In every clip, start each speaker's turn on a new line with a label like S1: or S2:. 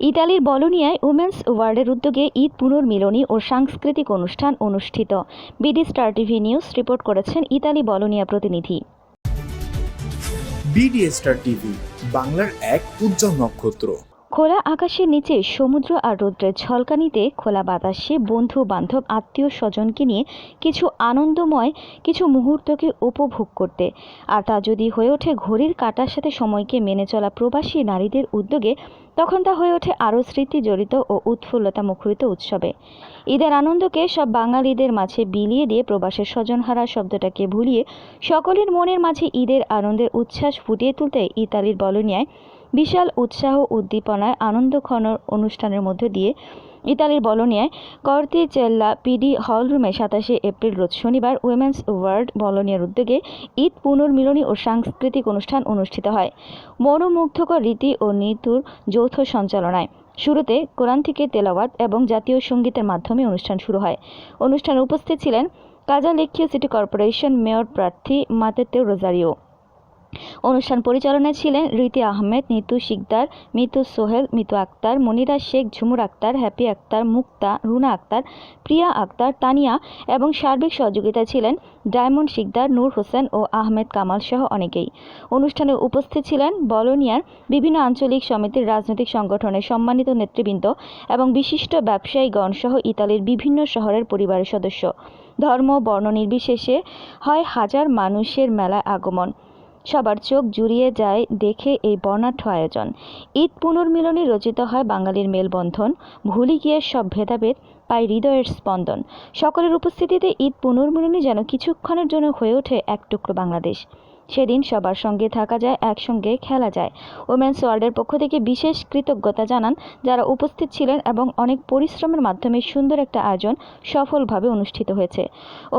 S1: ইতালির বলোনিয়ায় উমেন্স ওয়ার্ল্ডের উদ্যোগে ঈদ পুনর্মিলনী ও সাংস্কৃতিক অনুষ্ঠান অনুষ্ঠিত। BD star TV news report করেছেন ইতালি বলোনিয়া প্রতিনিধি।
S2: বিডি স্টার টিভি, বাংলার এক উজ্জ্বল নক্ষত্র।
S1: খোলা আকাশের নিচে সমুদ্র আর রৌদ্রের ঝলকানিতে খোলা বাতাসে বন্ধু, বান্ধব, আত্মীয় স্বজনকে নিয়ে কিছু আনন্দময়, কিছু মুহূর্তকে উপভোগ করতে। আর তা যদি হয়ে ওঠে ঘড়ির কাঁটার সাথে সময়কে মেনে চলা প্রবাসী নারীদের উদ্যোগে, তখন তা হয়ে ওঠে আরও স্মৃতি জড়িত ও উৎফুল্লতা মুখরিত উৎসবে। ঈদের আনন্দকে সব বাঙালিদের মাঝে বিলিয়ে দিয়ে প্রবাসের স্বজনহারা শব্দটাকে ভুলিয়ে সকলের মনের মাঝে ঈদের আনন্দের উচ্ছ্বাস ফুটিয়ে তুলতে ইতালির বলোনিয়ায় বিশাল উৎসাহ উদ্দীপনায় আনন্দক্ষণ অনুষ্ঠানের মধ্য দিয়ে ইতালির বলোনিয়ায় কর্তি চেল্লা পিডি হলরুমে সাতাশে এপ্রিল রোজ শনিবার উইমেন্স ওয়ার্ল্ড বলোনিয়ার উদ্যোগে ঈদ পুনর্মিলনী ও সাংস্কৃতিক অনুষ্ঠান অনুষ্ঠিত হয়। মনোমুগ্ধকর রীতি ও নীতুর যৌথ সঞ্চালনায়। শুরুতে কোরআন থেকে তেলাওয়াত এবং জাতীয় সঙ্গীতের মাধ্যমে অনুষ্ঠান শুরু হয়। অনুষ্ঠানে উপস্থিত ছিলেন কাজা লেখিয়া সিটি কর্পোরেশন মেয়র প্রার্থী মাতেতেও রোজারিও। অনুষ্ঠান পরিচালনায় ছিলেন রীতি আহমেদ, নিতু শিকদার, মিতু সোহেল, মিতু আক্তার, মনিরা শেখ, ঝুমুর আক্তার, হ্যাপি আক্তার, মুক্তা, রুনা আক্তার, প্রিয়া আক্তার, তানিয়া এবং সার্বিক সহযোগিতা ছিলেন ডায়মন্ড শিকদার, নূর হোসেন ও আহমেদ কামাল সহ অনেকেই। অনুষ্ঠানে উপস্থিত ছিলেন বলোনিয়ার বিভিন্ন আঞ্চলিক সমিতির রাজনৈতিক সংগঠনের সম্মানিত নেতৃবৃন্দ এবং বিশিষ্ট ব্যবসায়ীগণ সহ ইতালির বিভিন্ন শহরের পরিবারের সদস্য। ধর্ম বর্ণ নির্বিশেষে হয় হাজার মানুষের মেলায় আগমন। সবার চোখ জুড়িয়ে যায় দেখে এই বর্ণাঢ্য আয়োজন। ঈদ পুনর্মিলনে রচিত হয় বাঙালির মেলবন্ধন, ভুলি গিয়ে সব ভেদাভেদ পায় হৃদয়ের স্পন্দন। সকলের উপস্থিতিতে ঈদ পুনর্মিলনী যেন কিছুক্ষণের জন্য হয়ে ওঠে এক টুকরো বাংলাদেশ। সেদিন সবার সঙ্গে থাকা যায়, একসঙ্গে খেলা যায়। ওমেন্স ওয়ার্ল্ডের পক্ষ থেকে বিশেষ কৃতজ্ঞতা জানান যারা উপস্থিত ছিলেন এবং অনেক পরিশ্রমের মাধ্যমে সুন্দর একটা আয়োজন সফলভাবে অনুষ্ঠিত হয়েছে।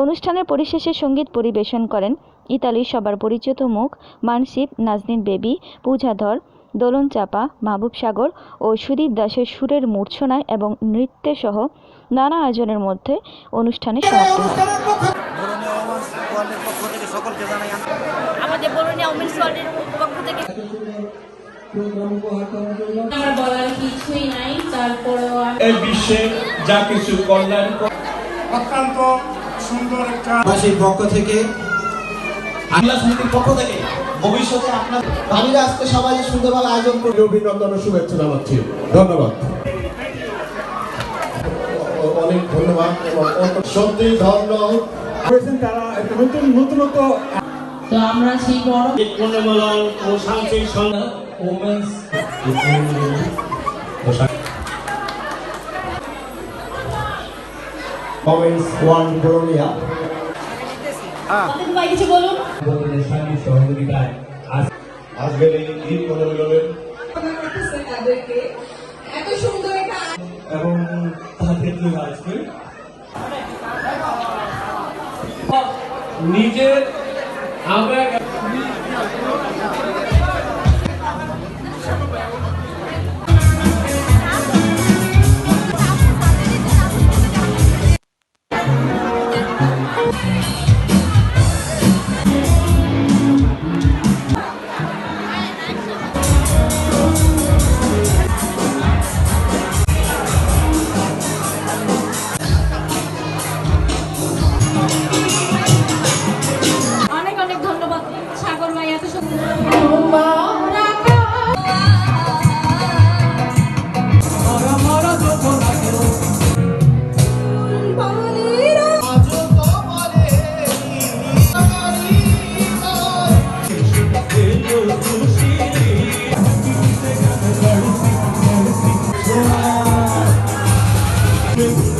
S1: অনুষ্ঠানের পরিশেষে সংগীত পরিবেশন করেন ইতালির সবার পরিচিত মুখ মানসিপ নাজনীন বেবি, পূজাধর, দোলন চাপা, মাহবুব সাগর ও সুদীপ দাসের সুরের মূর্ছনায় এবং নৃত্যে সহ নানা আয়োজনের মধ্যে অনুষ্ঠানে সমাপ্ত হয়
S3: ধরনীয় ওমেন্স ওয়ার্ল্ডের পক্ষ থেকে সকলকে জানাই
S4: আমাদের বরুণিয়া উমেন্স ওয়ার্ল্ডের পক্ষ থেকে
S5: বলার কিছুই নাই তারপরেও
S6: এই বিশ্বে যা কিছু কল্যাণ
S7: অত্যন্ত সুন্দর একটা
S8: পক্ষ থেকে
S6: বাংলা সমিতির পক্ষ থেকে ভবিষ্যতে আপনার
S8: বাঙালি আজকে সবাই সুন্দরভাবে আয়োজন করে অভিনন্দন ও শুভেচ্ছা জানাচ্ছি। ধন্যবাদ। অনেক ধন্যবাদ সত্যি ধন্য
S7: হয়েছেন তারা নতুন নতুনত্ব।
S5: তো আমরা সেই বড়
S6: এই ও সাংস্কৃতিক সন্ধ্যা ওমেন্স
S8: কমেন্টস ওয়ান বরুলিয়া
S4: কিছু বলুন।
S6: সহযোগিতায়
S8: আজকের এই ঈদ পুনর্মিলনের
S6: এবং তাদের আজকে নিজের আমরা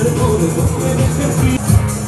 S6: i the moment, moment,